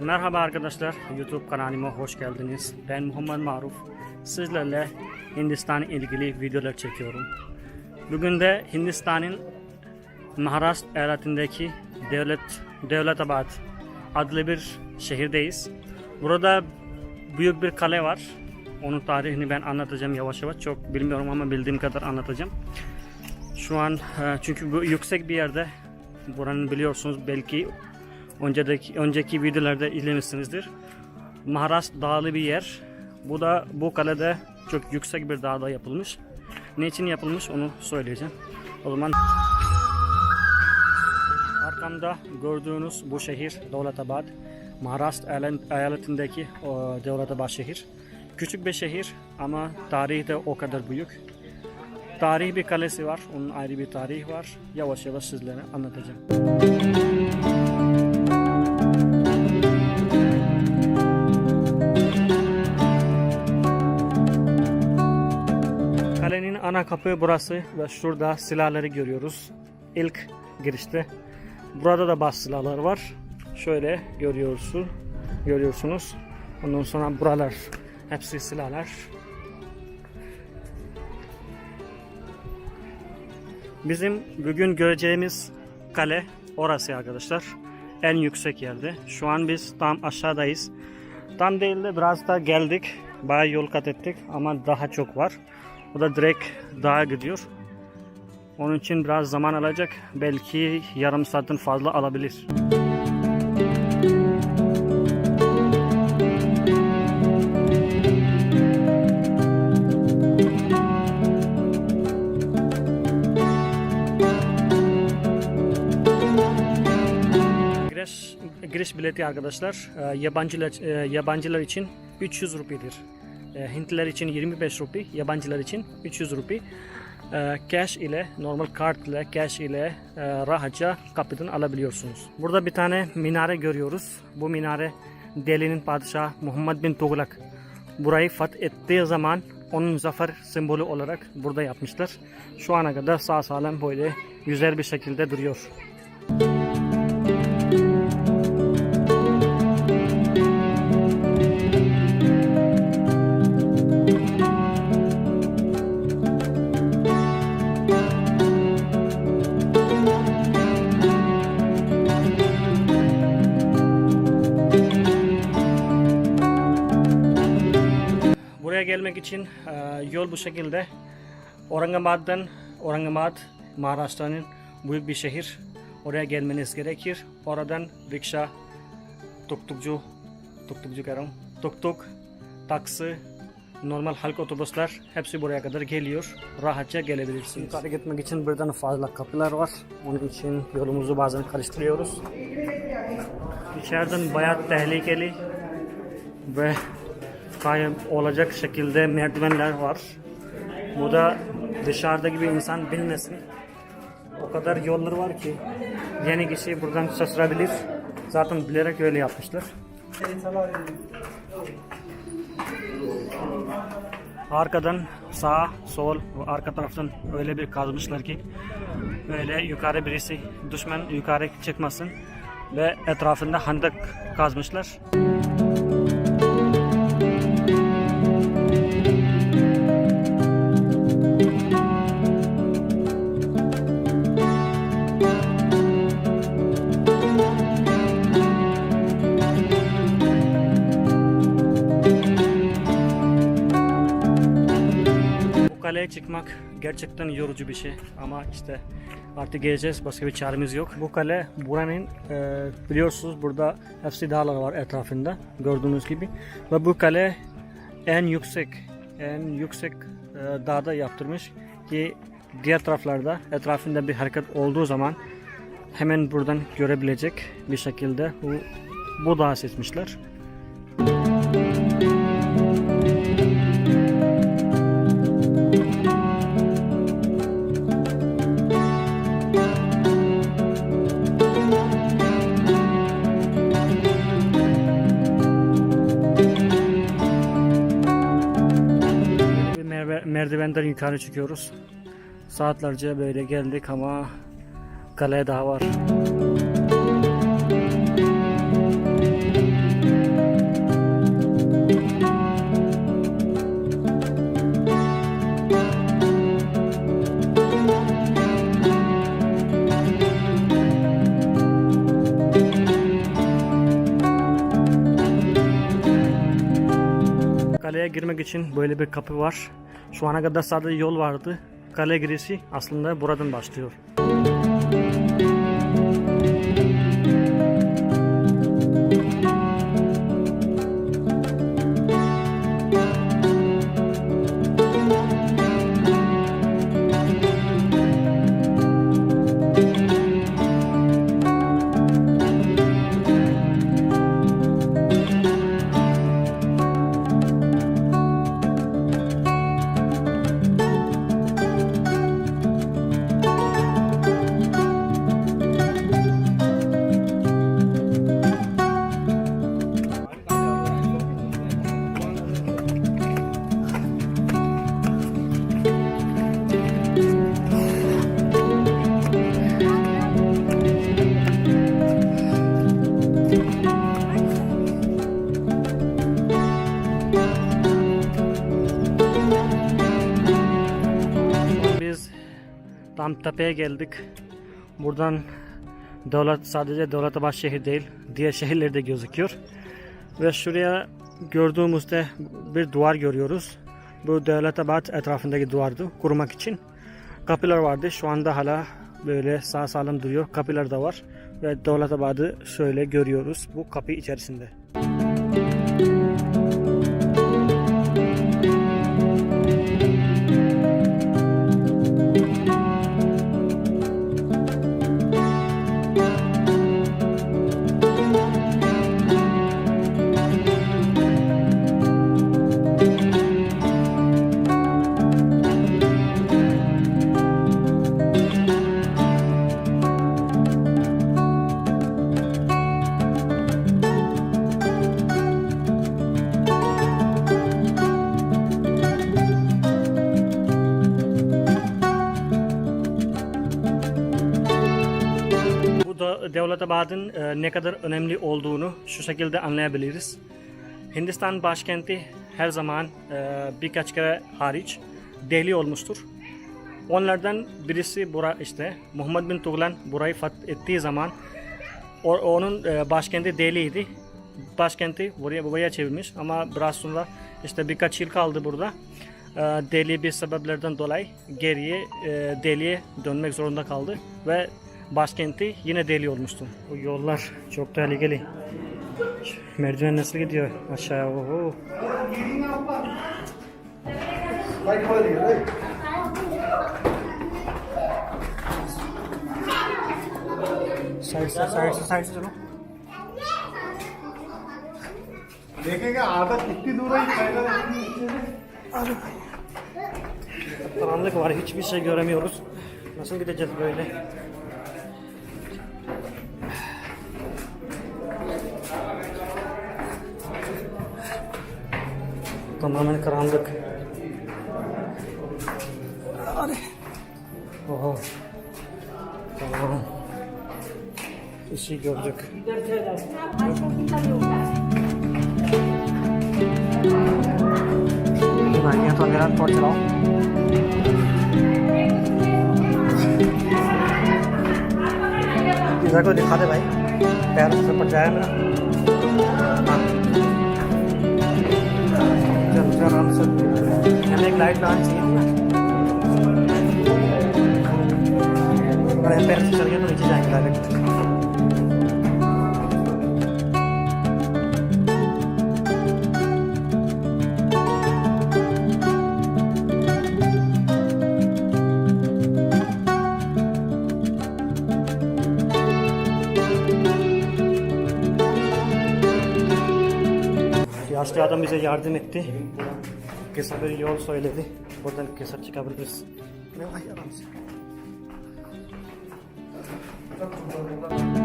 Merhaba arkadaşlar, YouTube kanalıma hoş geldiniz. Ben Muhammed Maruf. Sizlerle Hindistan ilgili videolar çekiyorum. Bugün de Hindistan'ın Maharashtra eyaletindeki Devlet Devletabad adlı bir şehirdeyiz. Burada büyük bir kale var. Onun tarihini ben anlatacağım yavaş yavaş. Çok bilmiyorum ama bildiğim kadar anlatacağım. Şu an e, çünkü bu yüksek bir yerde. Buranın biliyorsunuz belki önceki önceki videolarda izlemişsinizdir. Maharashtra dağlı bir yer. Bu da bu kalede çok yüksek bir dağda yapılmış. Ne için yapılmış onu söyleyeceğim. O zaman arkamda gördüğünüz bu şehir Devletabad. Eyal- eyaletindeki Devletabad şehir. Küçük bir şehir ama tarihi de o kadar büyük. Tarihi bir kalesi var. Onun ayrı bir tarihi var. Yavaş yavaş sizlere anlatacağım. Ana kapı burası ve şurada silahları görüyoruz. İlk girişte. Burada da bazı silahlar var. Şöyle görüyorsun, görüyorsunuz. Ondan sonra buralar hepsi silahlar. Bizim bugün göreceğimiz kale orası arkadaşlar. En yüksek yerde. Şu an biz tam aşağıdayız. Tam değil de biraz da geldik. Bayağı yol kat ettik ama daha çok var. O da direkt dağa gidiyor. Onun için biraz zaman alacak. Belki yarım saatin fazla alabilir. Giriş, giriş bileti arkadaşlar e, yabancılar e, yabancılar için 300 rupidir. E, Hintliler için 25 rupi, yabancılar için 300 rupi. E, Cash ile, normal kart ile, cash ile e, rahatça kapıdan alabiliyorsunuz. Burada bir tane minare görüyoruz. Bu minare Delhi'nin padişahı Muhammed bin Tuğlak burayı fethettiği zaman onun zafer sembolü olarak burada yapmışlar. Şu ana kadar sağ salim böyle güzel bir şekilde duruyor. Buraya gelmek için e, yol bu şekilde. Orangabad'dan, Orangabad, Maharashtra'nın büyük bir şehir. Oraya gelmeniz gerekir. Oradan rikşa, tuktukcu, tuktukcu karım, tuktuk, taksi, normal halk otobüsler hepsi buraya kadar geliyor. Rahatça gelebilirsiniz. Yukarı gitmek için birden fazla kapılar var. Onun için yolumuzu bazen karıştırıyoruz. İçeriden bayağı tehlikeli ve kayıp olacak şekilde merdivenler var. Bu da dışarıda gibi insan bilmesin. O kadar yolları var ki yeni kişi buradan şaşırabilir. Zaten bilerek öyle yapmışlar. Arkadan sağ, sol ve arka taraftan öyle bir kazmışlar ki böyle yukarı birisi düşman yukarı çıkmasın ve etrafında handak kazmışlar. Kaleye çıkmak gerçekten yorucu bir şey ama işte artık geleceğiz başka bir çaremiz yok. Bu kale buranın e, biliyorsunuz burada hepsi dağlar var etrafında gördüğünüz gibi ve bu kale en yüksek en yüksek e, dağda yaptırmış ki diğer taraflarda etrafında bir hareket olduğu zaman hemen buradan görebilecek bir şekilde bu bu dağı seçmişler. merdivenden yukarı çıkıyoruz. Saatlerce böyle geldik ama kaleye daha var. Kaleye girmek için böyle bir kapı var. Şu ana kadar sadece yol vardı. Kale girişi aslında buradan başlıyor. Tam tepeye geldik. Buradan devlet sadece Devletabaş şehir değil, diğer şehirler de gözüküyor. Ve şuraya gördüğümüzde bir duvar görüyoruz. Bu Devletabad etrafındaki duvardı kurmak için. Kapılar vardı. Şu anda hala böyle sağ salim duruyor. Kapılar da var. Ve Devletabad'ı şöyle görüyoruz bu kapı içerisinde. Bu Devletabad'ın e, ne kadar önemli olduğunu şu şekilde anlayabiliriz. Hindistan başkenti her zaman e, birkaç kere hariç Delhi olmuştur. Onlardan birisi bura işte Muhammed bin Tuğlan burayı fethettiği zaman onun e, başkenti Delhi'ydi. Başkenti buraya buraya çevirmiş ama biraz sonra işte birkaç yıl kaldı burada. E, Delhi bir sebeplerden dolayı geriye e, dönmek zorunda kaldı ve başkenti yine Delhi olmuştu. Bu yollar çok tehlikeli. Merdiven nasıl gidiyor aşağıya? Oho. Side से साइड से साइड से चलो देखेंगे आदत कितनी दूर है पैदल Karanlık var hiçbir şey göremiyoruz. Nasıl gideceğiz böyle? कमरा मैंने कराम रखे। अरे। ओहो। इसी के भाइयों तो मेरा चलाओ। इधर को दिखा दे भाई। पैर से पट जाए मेरा। चल चल आराम से हमें एक लाइट लगानी चाहिए थी ना अगर हम पैर से चल गए तो नीचे जाएंगे direct Yaşlı adam bize yardım etti. Kısa bir yol söyledi. Buradan kısa çıkabiliriz. Ne ay adam sen. Bu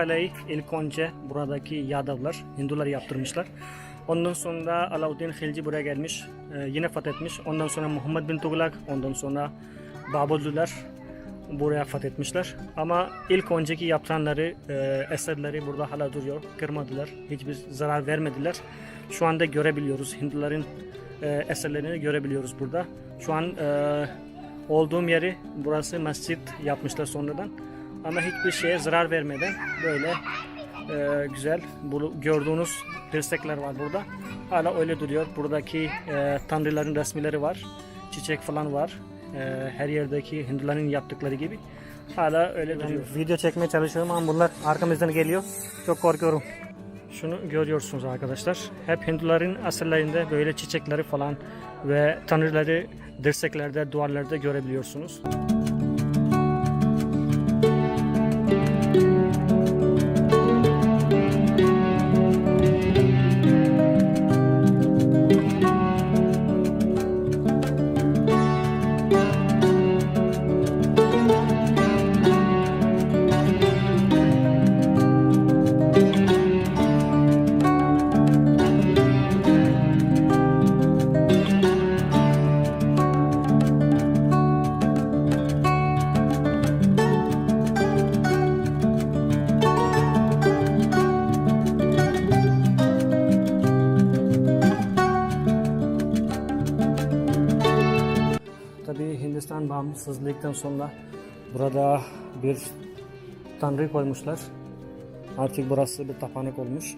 kaleyi ilk önce buradaki Yadavlar, Hindular yaptırmışlar. Ondan sonra Alauddin Khilji buraya gelmiş, e, yine fethetmiş. Ondan sonra Muhammed bin Tuğlak, ondan sonra Babürlüler, buraya fethetmişler. Ama ilk önceki yapılanları, e, eserleri burada hala duruyor. Kırmadılar. Hiçbir zarar vermediler. Şu anda görebiliyoruz. Hinduların e, eserlerini görebiliyoruz burada. Şu an olduğum yeri burası mescit yapmışlar sonradan. Ama hiçbir şeye zarar vermeden böyle e, güzel bu gördüğünüz dirsekler var burada. Hala öyle duruyor. Buradaki e, tanrıların resimleri var. Çiçek falan var. E, her yerdeki Hinduların yaptıkları gibi. Hala öyle duruyor. Video çekmeye çalışıyorum ama bunlar arkamızdan geliyor. Çok korkuyorum. Şunu görüyorsunuz arkadaşlar. Hep Hinduların asırlarında böyle çiçekleri falan ve tanrıları dirseklerde, duvarlarda görebiliyorsunuz. Tabii Bağımsızlıktan sonra burada bir tanrı koymuşlar. Artık burası bir tapınak olmuş.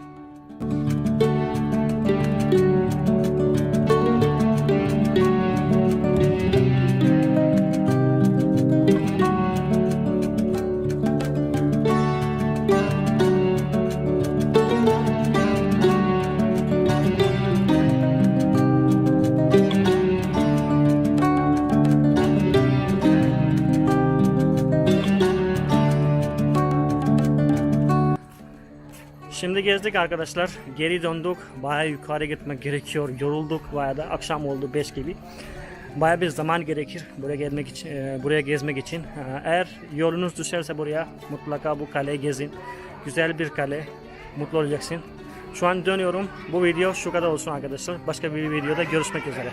Şimdi gezdik arkadaşlar. Geri döndük. Baya yukarı gitmek gerekiyor. Yorulduk. Baya da akşam oldu 5 gibi. Baya bir zaman gerekir buraya gelmek için, e, buraya gezmek için. E, Eğer yolunuz düşerse buraya mutlaka bu kaleyi gezin. Güzel bir kale. Mutlu olacaksın. Şu an dönüyorum. Bu video şu kadar olsun arkadaşlar. Başka bir videoda görüşmek üzere.